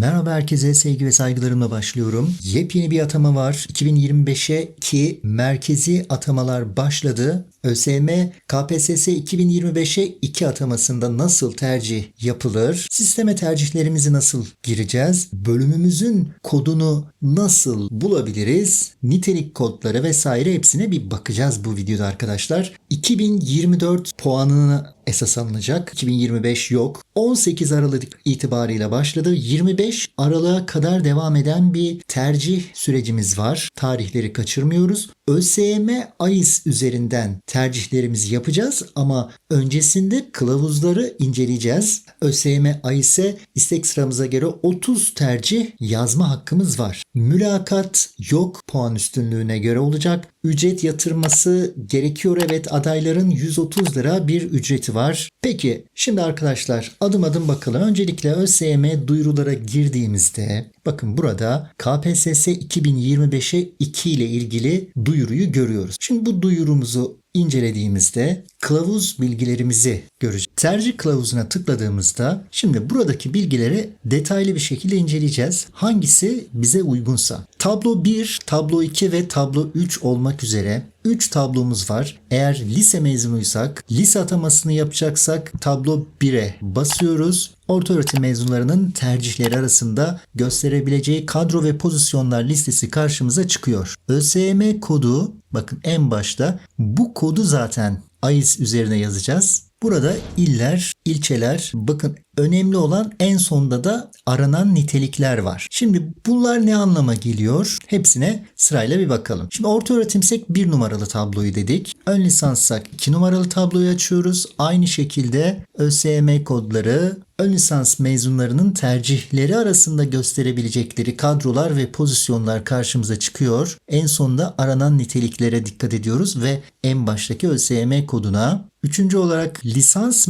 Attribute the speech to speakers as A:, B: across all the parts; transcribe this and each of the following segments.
A: Merhaba herkese sevgi ve saygılarımla başlıyorum. Yepyeni bir atama var. 2025'e ki merkezi atamalar başladı. ÖSYM KPSS 2025'e 2 atamasında nasıl tercih yapılır? Sisteme tercihlerimizi nasıl gireceğiz? Bölümümüzün kodunu nasıl bulabiliriz? Nitelik kodları vesaire hepsine bir bakacağız bu videoda arkadaşlar. 2024 puanını esas alınacak. 2025 yok. 18 Aralık itibarıyla başladı. 25 Aralık'a kadar devam eden bir tercih sürecimiz var. Tarihleri kaçırmıyoruz. ÖSYM AIS üzerinden tercihlerimizi yapacağız ama öncesinde kılavuzları inceleyeceğiz. ÖSYM AIS'e istek sıramıza göre 30 tercih yazma hakkımız var. Mülakat yok puan üstünlüğüne göre olacak. Ücret yatırması gerekiyor evet adayların 130 lira bir ücreti var. Peki şimdi arkadaşlar adım adım bakalım. Öncelikle ÖSYM duyurulara girdiğimizde bakın burada KPSS 2025'e 2 ile ilgili duyuruyu görüyoruz. Şimdi bu duyurumuzu incelediğimizde kılavuz bilgilerimizi göreceğiz. Tercih kılavuzuna tıkladığımızda şimdi buradaki bilgileri detaylı bir şekilde inceleyeceğiz. Hangisi bize uygunsa. Tablo 1, tablo 2 ve tablo 3 olmak üzere 3 tablomuz var. Eğer lise mezunuysak, lise atamasını yapacaksak tablo 1'e basıyoruz. Ortaöğretim mezunlarının tercihleri arasında gösterebileceği kadro ve pozisyonlar listesi karşımıza çıkıyor. ÖSYM kodu bakın en başta bu kodu zaten AIS üzerine yazacağız. Burada iller, ilçeler bakın önemli olan en sonda da aranan nitelikler var. Şimdi bunlar ne anlama geliyor? Hepsine sırayla bir bakalım. Şimdi orta öğretimsek bir numaralı tabloyu dedik. Ön lisanssak iki numaralı tabloyu açıyoruz. Aynı şekilde ÖSYM kodları, ön lisans mezunlarının tercihleri arasında gösterebilecekleri kadrolar ve pozisyonlar karşımıza çıkıyor. En sonunda aranan niteliklere dikkat ediyoruz ve en baştaki ÖSYM koduna Üçüncü olarak lisans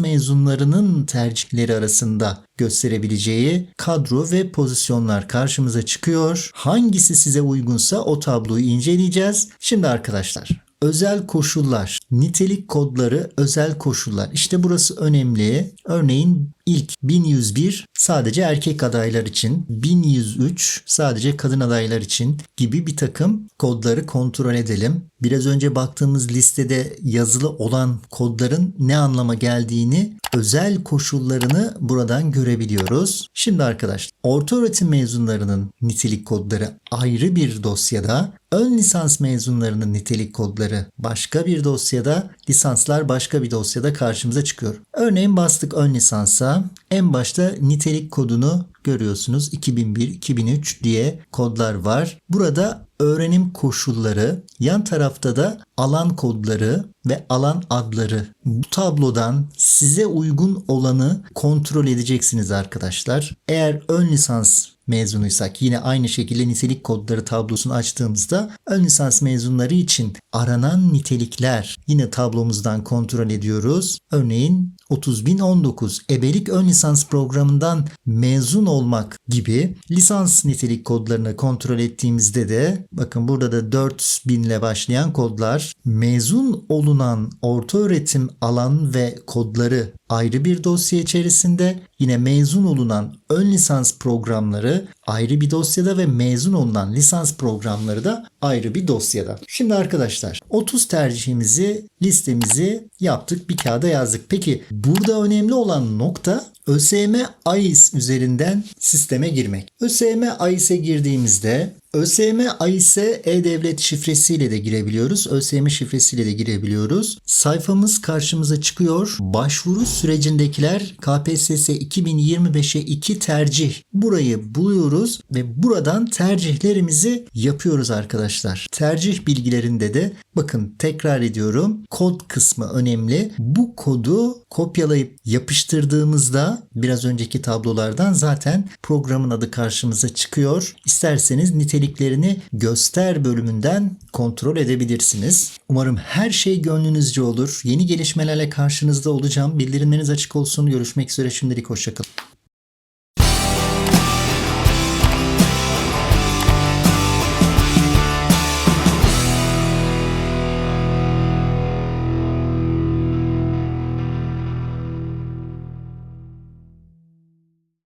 A: mezunlarının tercihleri arasında gösterebileceği kadro ve pozisyonlar karşımıza çıkıyor. Hangisi size uygunsa o tabloyu inceleyeceğiz. Şimdi arkadaşlar özel koşullar, nitelik kodları, özel koşullar. İşte burası önemli. Örneğin ilk 1101 sadece erkek adaylar için, 1103 sadece kadın adaylar için gibi bir takım kodları kontrol edelim. Biraz önce baktığımız listede yazılı olan kodların ne anlama geldiğini, özel koşullarını buradan görebiliyoruz. Şimdi arkadaşlar, orta öğretim mezunlarının nitelik kodları ayrı bir dosyada, ön lisans mezunlarının nitelik kodları başka bir dosyada, lisanslar başka bir dosyada karşımıza çıkıyor. Örneğin bastık ön lisansa, en başta nitelik kodunu görüyorsunuz 2001, 2003 diye kodlar var. Burada öğrenim koşulları, yan tarafta da alan kodları ve alan adları. Bu tablodan size uygun olanı kontrol edeceksiniz arkadaşlar. Eğer ön lisans mezunuysak yine aynı şekilde nitelik kodları tablosunu açtığımızda ön lisans mezunları için aranan nitelikler yine tablomuzdan kontrol ediyoruz. Örneğin 30.019 ebelik ön lisans programından mezun olmak gibi lisans nitelik kodlarını kontrol ettiğimizde de bakın burada da 4000 ile başlayan kodlar mezun olunan orta öğretim alan ve kodları ayrı bir dosya içerisinde yine mezun olunan ön lisans programları ayrı bir dosyada ve mezun olunan lisans programları da ayrı bir dosyada. Şimdi arkadaşlar 30 tercihimizi listemizi yaptık bir kağıda yazdık. Peki burada önemli olan nokta ÖSYM AIS üzerinden sisteme girmek. ÖSYM AIS'e girdiğimizde ÖSYM AIS'e e-devlet şifresiyle de girebiliyoruz. ÖSYM şifresiyle de girebiliyoruz. Sayfamız karşımıza çıkıyor. Başvuru sürecindekiler KPSS 2025'e 2 tercih. Burayı buluyoruz ve buradan tercihlerimizi yapıyoruz arkadaşlar. Tercih bilgilerinde de bakın tekrar ediyorum. Kod kısmı önemli. Bu kodu kopyalayıp yapıştırdığımızda biraz önceki tablolardan zaten programın adı karşımıza çıkıyor. İsterseniz niteliklerini göster bölümünden kontrol edebilirsiniz. Umarım her şey gönlünüzce olur. Yeni gelişmelerle karşınızda olacağım. Bildirimleriniz açık olsun. Görüşmek üzere şimdilik hoşçakalın.